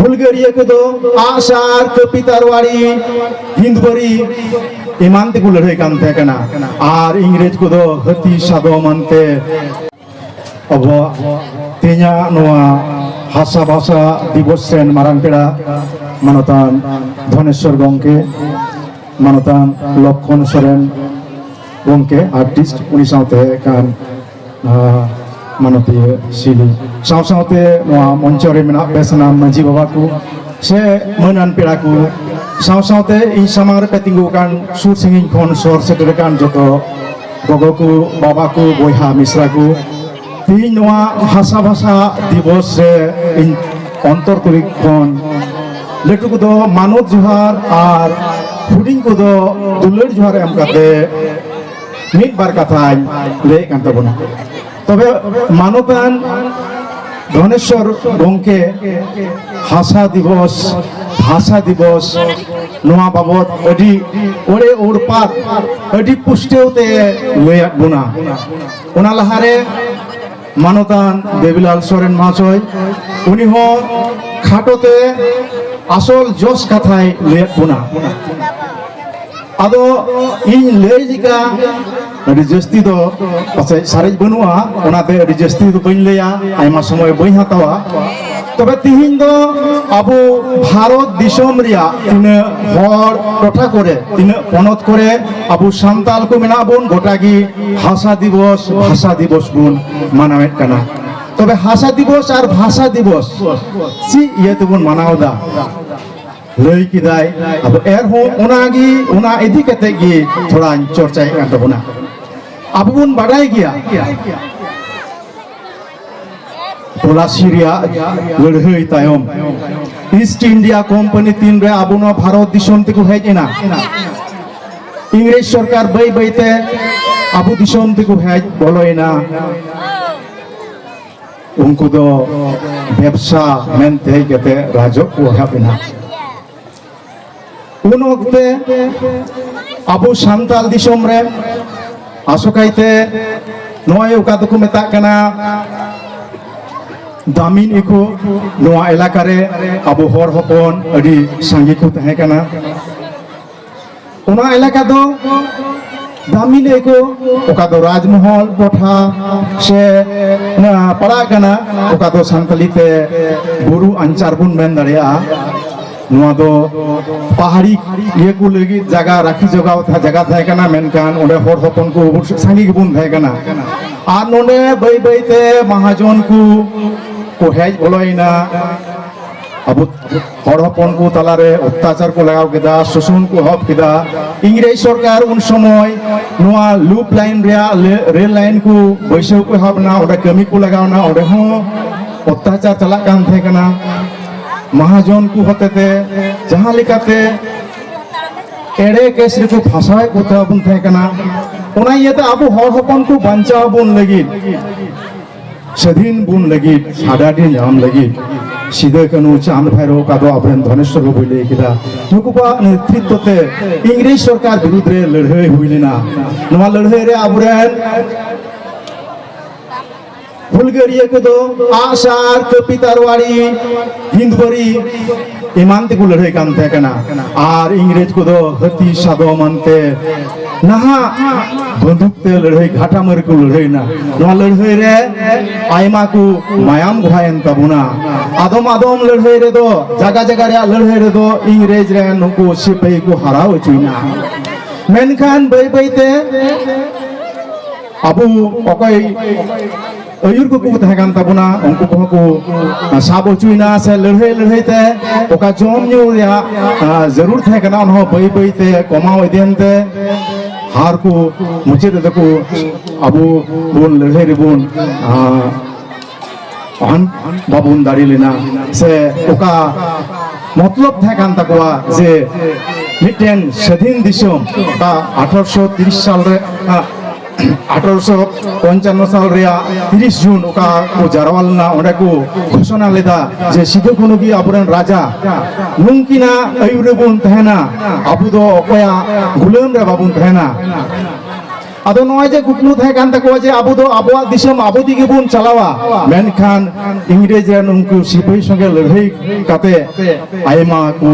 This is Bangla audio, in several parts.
ಹುಲ್ಗೇರಿಯದು ಆಶಾರ್ ಕಪಿತಾರ್ವಾಡಿ ಹಿಂದ್ ಬರಿ ಇಮಾಂತಿ ಕುಲ್ಲಡ್ ಹೇಗಂತೆ ಕಣ ಆರ್ ಇಂಗ್ರೇಜ್ ಕುದು ಹತಿ ಸಾದೋ ಮಂತೆ ಅವ ತೆಂಜ ನೋವ হাসা ভাষা দিবস সেন মারাংকেড়া মানতান ধনেশ্বর গমকে মানতান লক্ষণ সরেন গমকে আর্টিস্ট উনি সাথে কান মানতীয় শিলি। ᱥᱟᱶ ᱥᱟᱶᱛᱮ ᱱᱚᱣᱟ ᱢᱚᱧᱪᱚ ᱨᱮ ᱢᱮᱱᱟᱜ ᱯᱮ ᱥᱟᱱᱟᱢ ᱢᱟᱺᱡᱷᱤ ᱵᱟᱵᱟ ᱠᱚ ᱥᱮ ᱢᱟᱹᱱᱟᱱ ᱯᱮᱲᱟ ᱠᱚ ᱥᱟᱶ ᱥᱟᱶᱛᱮ ᱤᱧ ᱥᱟᱢᱟᱝ ᱨᱮᱯᱮ ᱛᱤᱸᱜᱩ ᱟᱠᱟᱱ ᱥᱩᱨ ᱥᱟᱺᱜᱤᱧ ᱠᱷᱚᱱ ᱥᱚᱦᱚᱨ ᱥᱮᱴᱮᱨ ᱟᱠᱟᱱ ᱡᱚᱛᱚ ᱜᱚᱜᱚ ᱠᱚ ᱵᱟᱵᱟ ᱠᱚ ᱵᱚᱭᱦᱟ ᱢᱤᱥᱨᱟ ᱠᱚ ᱛᱤᱦᱤᱧ ᱱᱚᱣᱟ ᱦᱟᱥᱟ ᱵᱷᱟᱥᱟ ᱫᱤᱵᱚᱥ ᱨᱮ ᱤᱧ ᱚᱱᱛᱚᱨ ᱛᱩᱨᱤ ᱠᱷᱚᱱ ᱞᱟᱹᱴᱩ ᱠᱚᱫᱚ ᱢᱟᱱᱚᱛ ᱡᱚᱦᱟᱨ ᱟᱨ ᱦᱩᱰᱤᱧ ᱠᱚᱫᱚ ᱫᱩᱞᱟᱹᱲ ᱡᱚᱦᱟᱨ ᱮᱢ ᱠᱟᱛᱮ ᱢᱤᱫ ᱵᱟᱨ ᱠᱟᱛᱷᱟᱧ ᱞᱟᱹᱭᱮᱫ ᱠᱟᱱ ᱛᱟᱵᱚᱱᱟ ᱛᱚᱵᱮ ᱢᱟᱱᱚᱛᱟᱱ ধনেশ্বর গমকে ভাষা দিবস ভাষা দিবস, নোয়া বাবদ, অডি ওরে ওর পাত অডি পুষ্টেওতে লয়া গুণা ওনা লাহারে মানতান দেবীলাল সরেন মাছয় উনি হ খাটোতে আসল জোশ কথায় লয়া গুণা ᱟᱫᱚ ᱤᱧ ᱞᱟᱹᱭ ᱞᱮᱠᱟ ᱟᱹᱰᱤ ᱡᱟᱹᱥᱛᱤ ᱫᱚ ᱯᱟᱥᱮᱡ ᱥᱟᱨᱮᱡ ᱵᱟᱹᱱᱩᱜᱼᱟ ᱚᱱᱟᱛᱮ ᱟᱹᱰᱤ ᱡᱟᱹᱥᱛᱤ ᱫᱚ ᱵᱟᱹᱧ ᱞᱟᱹᱭᱟ ᱟᱭᱢᱟ ᱥᱚᱢᱚᱭ ᱵᱟᱹᱧ ᱦᱟᱛᱟᱣᱟ তবে তিহিন দো আবু ভারত দিশম রিয়া তিনে হর কোঠা করে, তিনে পনত করে, আবু সান্তাল কো মেনা বোন, গোটাগি ভাষা দিবস ভাষা দিবস গুণ মানাওয়েট কানা। তবে ভাষা দিবস আর ভাষা দিবস, সি ইয়ে তো বোন মানাও দা ᱞᱟᱹᱭ ᱠᱮᱫᱟᱭ ᱟᱵᱚ ᱮᱨᱦᱚᱸ ᱚᱱᱟᱜᱮ ᱚᱱᱟ ᱤᱫᱤ ᱠᱟᱛᱮ ᱜᱮ ᱛᱷᱚᱲᱟᱧ ᱪᱚᱨᱪᱟᱭᱮᱫ ᱠᱟᱱ ᱛᱟᱵᱚᱱᱟ ᱟᱵᱚ ᱵᱚᱱ ᱵᱟᱰᱟᱭ ᱜᱮᱭᱟ ᱛᱚᱞᱟᱥᱤ ᱨᱮᱭᱟᱜ ᱞᱟᱹᱲᱦᱟᱹᱭ ᱛᱟᱭᱚᱢ ᱤᱥᱴ ᱤᱱᱰᱤᱭᱟ ᱠᱳᱢᱯᱟᱱᱤ ᱛᱤᱱᱨᱮ ᱟᱵᱚ ᱱᱚᱣᱟ ᱵᱷᱟᱨᱚᱛ ᱫᱤᱥᱚᱢ ᱛᱮᱠᱚ ᱦᱮᱡ ᱮᱱᱟ ইংরেজ সরকার বই বইতে আবু দিশম থেকে হেজ বলোয় না উনকু ব্যবসা মেনতে হেজ রাজক ও হেপেনা ᱩᱱ ᱚᱠᱛᱮ ᱟᱵᱚ ᱥᱟᱱᱛᱟᱞ ᱫᱤᱥᱚᱢ ᱨᱮ ᱟᱥᱚᱠᱟᱭᱛᱮ ᱱᱚᱜᱼᱚᱭ ᱚᱠᱟ ᱫᱚᱠᱚ ᱢᱮᱛᱟᱜ ᱠᱟᱱᱟ দামিন ইকো নোয়া এলাকারে আবো হর হপন আডি সাঙ্গি কো তাহে কানা ওনা এলাকা দো দামিন ইকো ওকা দো রাজমহল পঠা সে না পাড়া কানা ওকা দো সান্তালিতে বুরু আঞ্চার বুন মেন দাড়িয়া ᱱᱚᱣᱟ ᱫᱚ ᱯᱟᱦᱟᱲᱤ ᱤᱭᱟᱹ ᱠᱚ ᱞᱟᱹᱜᱤᱫ ᱡᱟᱭᱜᱟ ᱨᱟᱠᱷᱤ ᱡᱚᱜᱟᱣ ᱡᱟᱭᱜᱟ ᱛᱟᱦᱮᱸ ᱠᱟᱱᱟ ᱢᱮᱱᱠᱷᱟᱱ ᱚᱸᱰᱮ ᱦᱚᱲ ᱦᱚᱯᱚᱱ ᱠᱚ ᱥᱟᱸᱜᱮ ᱜᱮᱵᱚᱱ ᱛᱟᱦᱮᱸ ᱠᱟᱱᱟ ᱟᱨ ᱱᱚᱰᱮ ᱵᱟᱹᱭ ᱵᱟᱹᱭᱛᱮ ᱢᱟᱦᱟᱡᱚᱱ ᱠᱚ ᱠᱚ ᱦᱮᱡ ᱵᱚᱞᱚᱭᱮᱱᱟ ᱟᱵᱚ হর হপন কো তালারে অত্যাচার কো লাগাও কেদা শোষণ কো হপ কেদা ইংরেজ সরকার উন সময় নোয়া লুপ লাইন রিয়া রেল লাইন কো বৈশাখ কো হপ না ওটা কামি কো লাগাও না ওটা হো অত্যাচার চালা কান থাকে না ᱢᱟᱦᱟᱡᱚᱱ ᱠᱚ ᱦᱚᱛᱮᱛᱮ ᱡᱟᱦᱟᱸ ᱞᱮᱠᱟᱛᱮ ᱮᱲᱮ ᱠᱮᱥ ᱨᱮᱠᱚ ᱯᱷᱟᱥᱟᱣᱮᱫ ᱠᱚ ᱛᱟᱵᱚᱱ ᱛᱟᱦᱮᱸ ᱠᱟᱱᱟ ᱚᱱᱟ ᱤᱭᱟᱹᱛᱮ ᱟᱵᱚ ᱦᱚᱲ ᱦᱚᱯᱚᱱ ᱠᱚ ᱵᱟᱧᱪᱟᱣ ᱵᱚᱱ ᱞᱟᱹᱜᱤᱫ ᱥᱟᱹᱫᱷᱤᱱ ᱵᱚᱱ ᱞᱟᱹᱜᱤᱫ ᱦᱟᱰᱟᱰᱤ ᱧᱟᱢ ᱞᱟᱹᱜᱤᱫ ᱥᱤᱫᱟᱹ ᱠᱟᱹᱱᱩ ᱪᱟᱸᱫ ᱵᱷᱟᱭᱨᱚ ᱠᱟᱫᱚ ᱟᱵᱚᱨᱮᱱ ᱫᱷᱚᱱᱮᱥᱥᱚᱨ ᱵᱟᱵᱩᱭ ᱞᱟᱹᱭ ᱠᱮᱫᱟ ᱱᱩᱠᱩ ᱠᱚᱣᱟᱜ ᱱᱮᱛᱨᱤᱛᱛᱚ ᱛᱮ ᱤᱝᱨᱮᱡᱽ ᱥᱚᱨᱠᱟᱨ ᱵᱤᱨᱩᱫᱽ ᱨᱮ ᱞᱟᱹᱲᱦᱟᱹᱭ ᱦᱩᱭ ᱞᱮᱱᱟ ᱱᱚᱣᱟ ᱞᱟᱹᱲᱦᱟᱹᱭ ᱨᱮ ᱟᱵᱚᱨᱮᱱ কদো, আশার কপি তারওয়াড়ি হিন্দবরি এমান তেকো লড়াই কান থাকে কানা আর ইংরেজ কদো, হাতি সাদম আনতে নাহা বন্দুক তে লড়াই ঘাটা মার কো লড়াই না। নয়া লড়াই রে আইমা কো মায়াম ঘায়েন তাবুনা আদম আদম লড়াই রে দো জায়গা জায়গা রে লড়াই রে দো, ইংরেজ রে নুকু সিপাই কো হারাও চুইনা মেনখান বাই বাইতে abu okoy ko ko tahe kan tabuna ungku ko ko sabo chuina se lörhei lörhei te oka jom nyu ya zarur tahe kana onho bai bai te komao iden te har ko muche de ko abu bun lörhei re bun অন বাবুন দাঁড়িলেনা সে ওকা মতলব থাকান তাকোয়া যে মিটেন স্বাধীন দিশম তা আঠারোশো তিরিশ সাল ᱟᱴᱷᱨᱚᱥᱚ ᱯᱚᱧᱪᱟᱱᱱᱚ ᱥᱟᱞ ᱨᱮᱭᱟᱜ ᱛᱤᱨᱤᱥ ᱡᱩᱱ ᱚᱠᱟ ᱠᱚ ᱡᱟᱨᱣᱟ ᱞᱮᱱᱟ ᱚᱸᱰᱮ ᱠᱚ ᱜᱷᱳᱥᱚᱱᱟ ᱞᱮᱫᱟ ᱡᱮ ᱥᱤᱫᱩ ᱠᱟᱹᱱᱩ ᱜᱮ ᱟᱵᱚᱨᱮᱱ ᱨᱟᱡᱟ ᱱᱩᱝᱠᱤᱱᱟᱜ ᱟᱹᱭᱩᱨ ᱨᱮᱵᱚᱱ ᱛᱟᱦᱮᱱᱟ ᱟᱵᱚ ᱫᱚ ᱚᱠᱚᱭᱟᱜ ᱜᱩᱞᱟᱹᱢ ᱨᱮ ᱵᱟᱵᱚᱱ ᱛᱟᱦᱮᱱᱟ ᱟᱫᱚ ᱱᱚᱜᱼᱚᱭ ᱡᱮ ᱠᱩᱠᱢᱩ ᱛᱟᱦᱮᱸ ᱠᱟᱱ ᱛᱟᱠᱚᱣᱟ ᱡᱮ ᱟᱵᱚ ᱫᱚ ᱟᱵᱚᱣᱟᱜ ᱫᱤᱥᱚᱢ ᱟᱵᱚ ᱛᱮᱜᱮ ᱵᱚᱱ ᱪᱟᱞᱟᱣᱟ ᱢᱮᱱᱠᱷᱟᱱ ᱤᱝᱨᱮᱡ ᱨᱮᱱ ᱩᱱᱠᱩ ᱥᱤᱯᱟᱹᱦᱤ ᱥᱚᱸᱜᱮ ᱞᱟᱹᱲᱦᱟᱹᱭ ᱠᱟᱛᱮ ᱟᱭᱢᱟ ᱠᱚ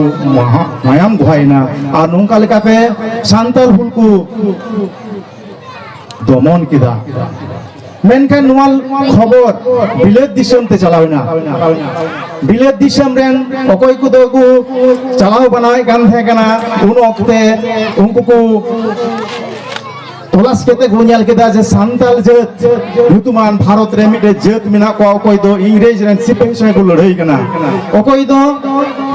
ᱢᱟᱭᱟᱢ ᱜᱚᱦᱟᱭᱮᱱᱟ ᱟᱨ ᱱᱚᱝᱠᱟ ᱞᱮᱠᱟᱛᱮ ᱥᱟᱱᱛᱟᱲ ᱦᱩᱞ ᱠᱚ দমন কেদা? মেনখান খবর, বিলেত দিশমতে চালাও না। বিলেত দিশম রেন অকয় কুদ চালাও বানাই গান হেকানা উন অক্তে উনকু কু তলাশ কেতে গুঞ্জাল কেদা যে সান্তাল জাত হুতুমান ভারত রে মিটে জাত মিনা কো অকয় দো ইংরেজ রেন সিপেশনে গুলো লড়াই কানা অকয় দো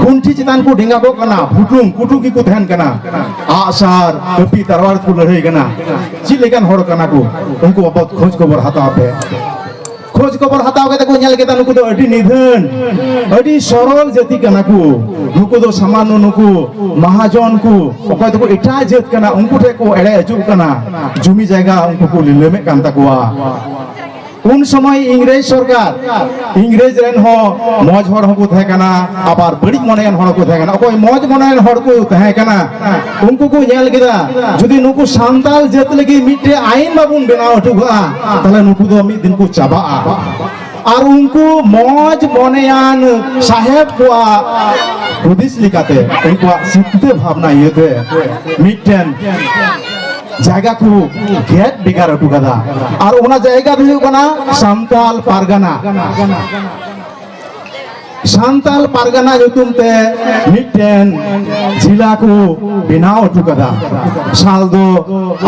खुंटी चितान को ढिंगा को कना हुटुम कुटुकी को धन कना। आसार टोपी तरवार को लड़े कना। चिले कन होड़ कना को। उनको बहुत खोज को बर हाथ आपे खोज को बर हाथ आपे तो कुन्यल के तनु कुदो अड़ी निधन। अड़ी सरल जति कना को। नुको दो सामानो नुको, महाजन को। ओकाय तो को एड़े अजु कना जुमी जायगा उनको को लिलेमे কোন সময় ইংরেজ সরকার? ইংরেজ রেন মজ হর আবার বড়ি মনে হর কো মজ মনে হর কো থাকেনা উনকু যদি নুকু সান্তাল জাত লাগি মিটে আইন বাবুন বেনাও টুগা তাহলে নুকু দো মিদ দিন চাবা আর উনকু মজ মনে সাহেব কোয়া হদিস উনকু সিদ্ধ ভাবনা ইয়েতে মিটেন జాగాకు ఘేట్ బిగారటు కదా আর ওনা জায়গা দিয়ে কোনা সান্তাল পারগানা সান্তাল পারগানা ᱧᱩᱛᱩᱢᱛᱮ ᱢᱤᱫᱴᱮᱱ ᱡᱤᱞᱟ ᱠᱚ ᱵᱮᱱᱟᱣ ᱦᱚᱴᱚ ᱠᱟᱫᱟ ᱥᱟᱞ ᱫᱚ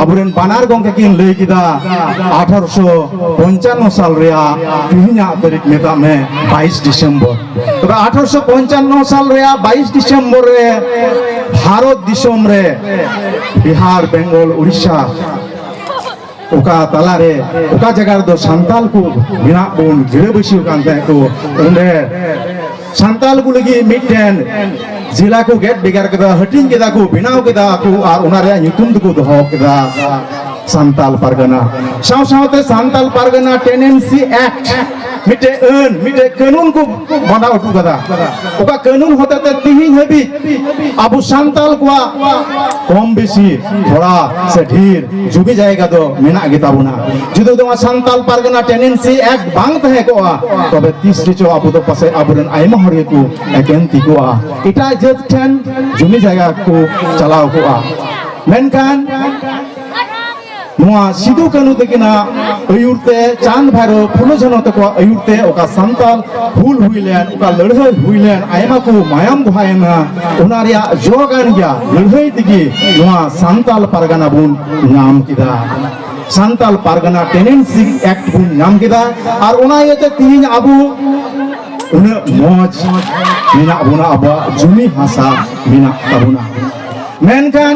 ᱟᱵᱚᱨᱮᱱ ᱵᱟᱱᱟᱨ ᱜᱚᱝᱠᱮ ᱠᱤᱱ ᱞᱟᱹᱭ ᱠᱮᱫᱟ 1855 ᱥᱟᱞ ᱨᱮᱭᱟᱜ ᱛᱮᱦᱮᱧᱟᱜ ᱛᱟᱹᱨᱤᱠᱷ ᱢᱮᱛᱟᱜ ᱢᱮ 22 ᱰᱤᱥᱮᱢᱵᱚᱨ ᱛᱚᱵᱮ 1855 ᱥᱟᱞ ᱨᱮᱭᱟᱜ 22 ᱰᱤᱥᱮᱢᱵᱚᱨ ᱨᱮ ভারত দিশম রে বিহার বেঙ্গল উড়িষ্যা ᱚᱠᱟ ᱛᱟᱞᱟᱨᱮ ᱚᱠᱟ ᱡᱟᱭᱜᱟ ᱨᱮᱫᱚ ᱥᱟᱱᱛᱟᱞ ᱠᱚ ᱢᱮᱱᱟᱜ ᱵᱚᱱ ᱜᱤᱨᱟᱹ ᱵᱟᱹᱥᱤᱣ ᱠᱟᱱ ᱛᱟᱦᱮᱸ ᱠᱚ ᱚᱸᱰᱮ ᱥᱟᱱᱛᱟᱞ ᱠᱚ ᱞᱟᱹᱜᱤᱫ ᱢᱤᱫᱴᱮᱱ ᱡᱮᱞᱟ ᱠᱚ ᱜᱮᱫ ᱵᱷᱮᱜᱟᱨ ᱠᱮᱫᱟ ᱦᱟᱹᱴᱤᱧ ᱠᱮᱫᱟ ᱠᱚ ᱵᱮᱱᱟᱣ ᱠᱮᱫᱟ ᱠᱚ ᱟᱨ ᱚᱱᱟ ᱨᱮᱭᱟᱜ ᱧᱩᱛᱩᱢ ᱫᱚᱠᱚ ᱫᱚᱦᱚ ᱠᱮᱫᱟ सानाल परगना सौसाते सानाल परगना टेनेंसी एक्ट मिटे अन मिटे कानून को बना उठूगा उका कानून होते ते तिही हबी अब सानाल कुआ कम बेसी थोड़ा से ढीर जुबी जाएगा तो मेना गिताबुना जितो तो सानाल परगना टेनेंसी एक्ट बांग तह कोआ तब तीसरी चो अब तो पसे अबरन आइम हरे को अगेन तिकोआ इटा जस्ट टेन जुमी जाएगा को चलाओ कोआ मेनकान ᱱᱚᱣᱟ ᱥᱤᱫᱩ ᱠᱟᱹᱱᱩ ᱛᱟᱹᱠᱤᱱᱟᱜ ᱟᱹᱭᱩᱨᱛᱮ ᱪᱟᱸᱫ ᱵᱷᱟᱭᱨᱚ ᱯᱷᱩᱞᱳ ᱡᱷᱟᱱᱚ ᱛᱟᱠᱚᱣᱟᱜ ᱟᱹᱭᱩᱨᱛᱮ ᱚᱠᱟ ᱥᱟᱱᱛᱟᱞ ᱦᱩᱞ ᱦᱩᱭ ᱞᱮᱱ ᱚᱠᱟ ᱞᱟᱹᱲᱦᱟᱹᱭ ᱦᱩᱭ ᱞᱮᱱ ᱟᱭᱢᱟ ᱠᱚ ᱢᱟᱭᱟᱢ ᱫᱚᱦᱟᱭᱮᱱᱟ ᱚᱱᱟ ᱨᱮᱭᱟᱜ ᱡᱚ ᱠᱟᱱ ᱜᱮᱭᱟ ᱞᱟᱹᱲᱦᱟᱹᱭ ᱛᱮᱜᱮ ᱱᱚᱣᱟ ᱥᱟᱱᱛᱟᱞ ᱯᱟᱨᱜᱟᱱᱟ ᱵᱚᱱ ᱧᱟᱢ ᱠᱮᱫᱟ সান্তাল পারগানা টেনেন্সি অ্যাক্ট বুন নাম কেদা আর ওনা ইয়েতে তিন আবু উনি মজ মেনা বোনা আবা জমি হাসা মেনা তাবুনা ᱢᱮᱱᱠᱷᱟᱱ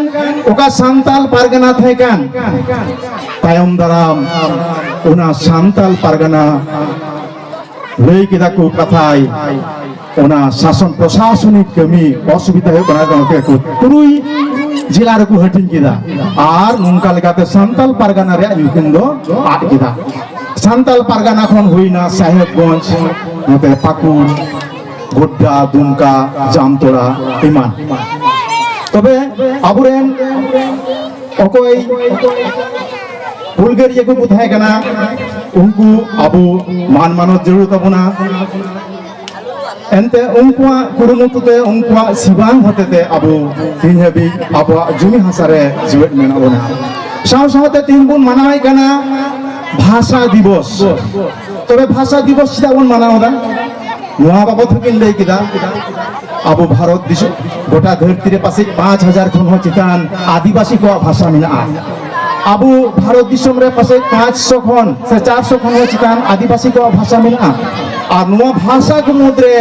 ᱚᱠᱟ ᱥᱟᱱᱛᱟᱞ ᱯᱟᱨᱜᱟᱱᱟ ᱛᱟᱦᱮᱸ ᱠᱟᱱ ᱛᱟᱭᱚᱢ ᱫᱟᱨᱟᱢ ᱚᱱᱟ ᱥᱟᱱᱛᱟᱞ ᱯᱟᱨᱜᱟᱱᱟ ᱞᱟᱹᱭ ᱠᱮᱫᱟ ᱠᱚ ᱠᱟᱛᱷᱟᱭ ᱚᱱᱟ ᱥᱟᱥᱚᱱ ᱯᱨᱚᱥᱟᱥᱚᱱᱤᱠ ᱠᱟᱹᱢᱤ ᱚᱥᱩᱵᱤᱫᱷᱟ ᱦᱩᱭᱩᱜ ᱠᱟᱱᱟ ᱜᱚᱢᱠᱮ ᱠᱚ ᱛᱩᱨᱩᱭ ᱡᱮᱞᱟ ᱨᱮᱠᱚ ᱦᱟᱹᱴᱤᱧ ᱠᱮᱫᱟ ᱟᱨ ᱱᱚᱝᱠᱟ ᱞᱮᱠᱟᱛᱮ ᱥᱟᱱᱛᱟᱞ ᱯᱟᱨᱜᱟᱱᱟ ᱨᱮᱭᱟᱜ ᱧᱩᱛᱩᱢ ᱫᱚ ᱟᱫ ᱠᱮᱫᱟ ᱥᱟᱱᱛᱟᱞ ᱯᱟᱨᱜᱟᱱᱟ ᱠᱷᱚᱱ ᱦᱩᱭᱱᱟ ᱥᱟᱦᱮᱵᱽᱜᱚᱸᱡᱽ ᱱᱚᱛᱮ ᱯᱟᱹᱠᱩᱲ ᱜᱳᱰᱰᱟ ᱫᱩᱢᱠᱟ ᱡᱟᱢᱛᱚᱲᱟ ᱮᱢᱟᱱ ᱟᱵᱚᱨᱮᱱ ᱚᱠᱚᱭ ᱵᱩᱞᱜᱟᱹᱨᱤᱭᱟᱹ ᱠᱚᱠᱚ ᱛᱟᱦᱮᱸ ᱠᱟᱱᱟ ᱩᱱᱠᱩ ᱟᱵᱚ ᱢᱟᱱ ᱢᱟᱱᱚᱛ ᱡᱟᱹᱨᱩᱲ ᱛᱟᱵᱚᱱᱟ এনতে উনকুয়া কুরুমুটুতে উনকুয়া সিবাং হতেতে আবু তিন হাবি আবু জমি হাসারে জিওয়েট মেনাবনা সাও সাথে তিন বুন মানাই কানা ভাষা দিবস। তবে ভাষা দিবস চাবন বুন মানাওদা বাবদ হকিন লাই আবু ভারত দিশে, গোটা ধরতির পাশে পাঁচ হাজার খুন চিতান আদিবাসী কোয়া ভাষা মেনা আবু ভারত দিশম পাশে পাঁচশো খন, সে চারশো খন চিতান আদিবাসী কোয়া ভাষা মেনা আর নয় ভাষা মধ্যে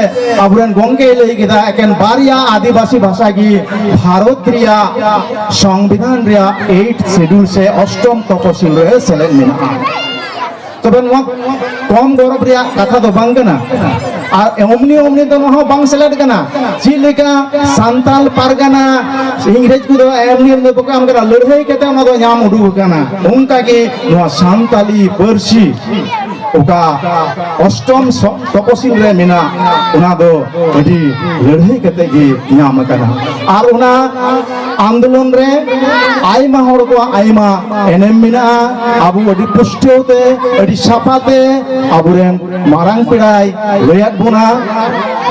আবরেন গঙ্গে লই গিদা, একেন বারিয়া আদিবাসী ভাষা গি ভারত রিয়া সংবিধান রিয়া এইট শিডিউল সে অষ্টম তপশিল রে সেলেন মেনা তবে নোয়া কম গৌরব রিয়া, কথা তো বাঙ্গনা ᱟᱨ ᱚᱢᱱᱤ ᱚᱢᱱᱤ ᱫᱚ ᱱᱚᱣᱟ ᱵᱟᱝ ᱥᱮᱞᱮᱫ ᱠᱟᱱᱟ ᱪᱮᱫ ᱞᱮᱠᱟ ᱥᱟᱱᱛᱟᱞ ᱯᱟᱨᱜᱟᱱᱟ ᱤᱝᱨᱮᱡᱽ ᱠᱚᱫᱚ ᱮᱢᱱᱤ ᱫᱚ ᱵᱟᱠᱚ ᱮᱢ ᱠᱟᱱᱟ ᱞᱟᱹᱲᱦᱟᱹᱭ ᱠᱟᱛᱮ ᱚᱱᱟ ᱫᱚ ᱧᱟᱢ ᱩᱰᱩᱠ ᱠᱟᱱᱟ ᱚᱱᱠᱟᱜᱮ ᱱᱚᱣᱟ ᱥᱟᱱᱛᱟᱞᱤ ᱯᱟᱹᱨᱥᱤ ᱚᱠᱟ ᱚᱥᱴᱚᱢ ᱛᱚᱯᱚᱥᱤᱞ ᱨᱮ ᱢᱮᱱᱟᱜ ᱚᱱᱟ ᱫᱚ ᱟᱹᱰᱤ ᱞᱟᱹᱲᱦᱟᱹᱭ ᱠᱟᱛᱮ ᱜᱮ ᱧᱟᱢ ᱠᱟᱱᱟ ᱟᱨ ᱚᱱᱟ ಆಂದೋಲನ ರೇ ಆಯಮಾ ಹೊರಕು ಆಯಮಾ ಎನೆಮ್ ಮಿನಾ ಅಬು ಅಡಿ ಪುಷ್ಟೆವತೆ ಅಡಿ ಸಾಪಾತೆ ಅಬುರೆನ್ ಮಾರಾಂಗ್ ಪಿಡಾಯ್ ಲಯಾತ್ ಬೋನಾ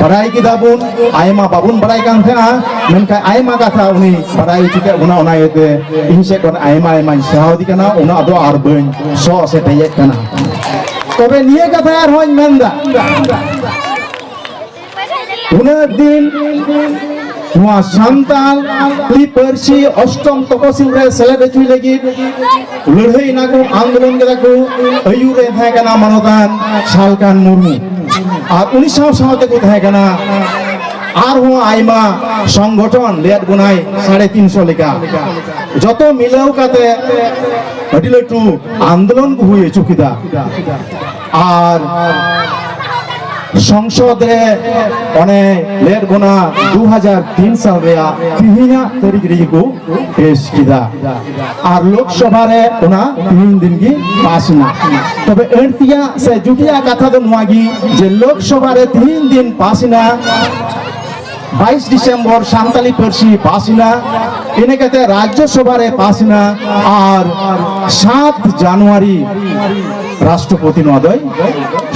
ಬಡಾಯ್ ಗಿದಾಬುನ್ ಆಯಮಾ ಬಾಬುನ್ ಬಡಾಯ್ ಕಾಂಥೆನಾ ಮೆನ್ಕಾ ಆಯಮಾ ಕಾಥಾ ಉನಿ ಬಡಾಯ್ ಚಿಕೆ ಉನಾ ಉನಾಯತೆ ಇನ್ಸೆ ಕೊನ್ ಆಯಮಾ ಆಯಮಾ ಸಹಾವದಿ ಕನಾ ಉನಾ ಅದೋ ಆರ್ಬನ್ ಸೋ ಸೆಟೆಯೆ ಕನಾ তবে নিয়ে কথা আর হয় মেন্দা উনার দিন ᱱᱚᱣᱟ ᱥᱟᱱᱛᱟᱞ ᱛᱤ ᱯᱟᱹᱨᱥᱤ ᱚᱥᱴᱚᱢ ᱛᱚᱯᱚᱥᱤᱞ ᱨᱮ ᱥᱮᱞᱮᱫ ᱦᱚᱪᱚᱭ ᱞᱟᱹᱜᱤᱫ ᱞᱟᱹᱲᱦᱟᱹᱭ ᱱᱟᱠᱚ ᱟᱱᱫᱳᱞᱚᱱ ᱠᱮᱫᱟ ᱠᱚ ᱟᱹᱭᱩᱨ ᱨᱮ ᱛᱟᱦᱮᱸ ᱠᱟᱱᱟ ᱢᱟᱱᱚᱛᱟᱱ ᱥᱟᱞᱠᱟᱱ ᱢᱩᱨᱢᱩ ᱟᱨ ᱩᱱᱤ ᱥᱟᱶ ᱥᱟᱶᱛᱮ ᱠᱚ ᱛᱟᱦᱮᱸ ᱠᱟᱱᱟ আরও আইমা সংগঠন লেয়াত গুনাই সাড়ে তিনশো লেখা যত মিলেও কাতে আটি লাটু আন্দোলন হয়ে চুকিদা আর সংসদ অনে লেট গোনা দু হাজার তিন সাল রেয়া তিহিনা তারিখ রে কো পেশ কিদা। আর লোকসভা রে ওনা তিন দিন কি পাস না। তবে এড়তিয়া সে জুটিয়া কথা তো নোয়াগি যে লোকসভা রে তিন দিন পাস না, বাইশ ডিসেম্বর সান্তালি পার্সি পাসিনা এনেকাতে রাজ্যসভারে পাসিনা আর সাত জানুয়ারি ರಾಷ್ಟ್ರಪತಿ ಮಹೋದಯ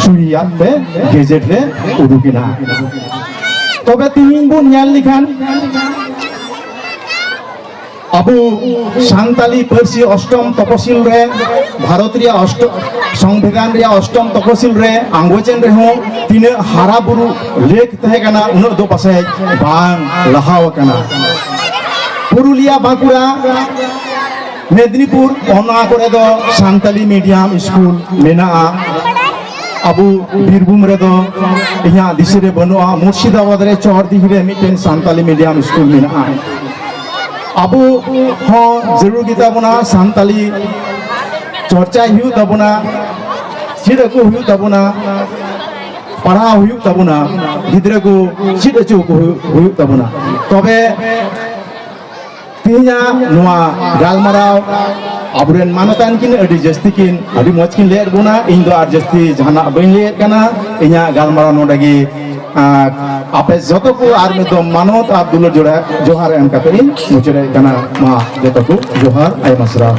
ಸುರಿಯಾತ್ತೆ গেজেটে ರೆ না। তবে তিনি বু নিয়াল লিখান। আবু সান্তালি পার্সি অষ্টম তপশিল রে ভারত রিয়া অষ্ট, সংবিধান রিয়া অষ্টম তপশিল রে, আঙ্গোচেন রে হোঁ, তিনে হারা বুরু লেখ তাহে কানা উনো দো পাশে বাং লাহাও কানা। পুরুলিয়া বাঁকুড়া মেদিনীপুর অনা করে দ সান্তালি মিডিয়াম স্কুল মেনা আবু বীরভূম রে দ ইহা দিশে রে বনুয়া মুর্শিদাবাদ রে চরদিহি রে মিটেন সান্তালি মিডিয়াম স্কুল মেনা আবু হ জরুর গিতা বনা সান্তালি চর্চা হিউ তাবনা চিড় হিউ তাবনা পড়া হিউ তাবনা গিদ্রে কো চিড় হিউ তাবনা তবে ᱛᱮᱦᱮᱧᱟᱜ ᱱᱚᱣᱟ ᱜᱟᱞᱢᱟᱨᱟᱣ ᱟᱵᱚᱨᱮᱱ ᱢᱟᱱᱚᱛᱟᱱ ᱠᱤᱱ ᱟᱹᱰᱤ ᱡᱟᱹᱥᱛᱤ ᱠᱤᱱ ᱟᱹᱰᱤ ᱢᱚᱡᱽ ᱠᱤᱱ ᱞᱟᱹᱭᱮᱫ ᱵᱚᱱᱟ ᱤᱧ ᱫᱚ ᱟᱨ ᱡᱟᱹᱥᱛᱤ ᱡᱟᱦᱟᱱᱟᱜ ᱵᱟᱹᱧ ᱞᱟᱹᱭᱮᱫ ᱠᱟᱱᱟ ᱤᱧᱟᱹᱜ ᱜᱟᱞᱢᱟᱨᱟᱣ ᱱᱚᱰᱮ ᱜᱮ ᱟᱨ ᱟᱯᱮ ᱡᱚᱛᱚ ᱠᱚ ᱟᱨ ᱢᱤᱫ ᱫᱚᱢ ᱢᱟᱱᱚᱛ ᱟᱨ ᱫᱩᱞᱟᱹᱲ ᱡᱚᱲᱟ ᱡᱚᱦᱟᱨ ᱮᱢ ᱠᱟᱛᱮ ᱤᱧ ᱢᱩᱪᱟᱹᱫᱮᱫ ᱠᱟᱱᱟ ᱢᱟ ᱡᱚᱛᱚ ᱠᱚ ᱡᱚᱦᱟᱨ ᱟᱭᱢᱟ ᱥᱟᱨᱦᱟᱣ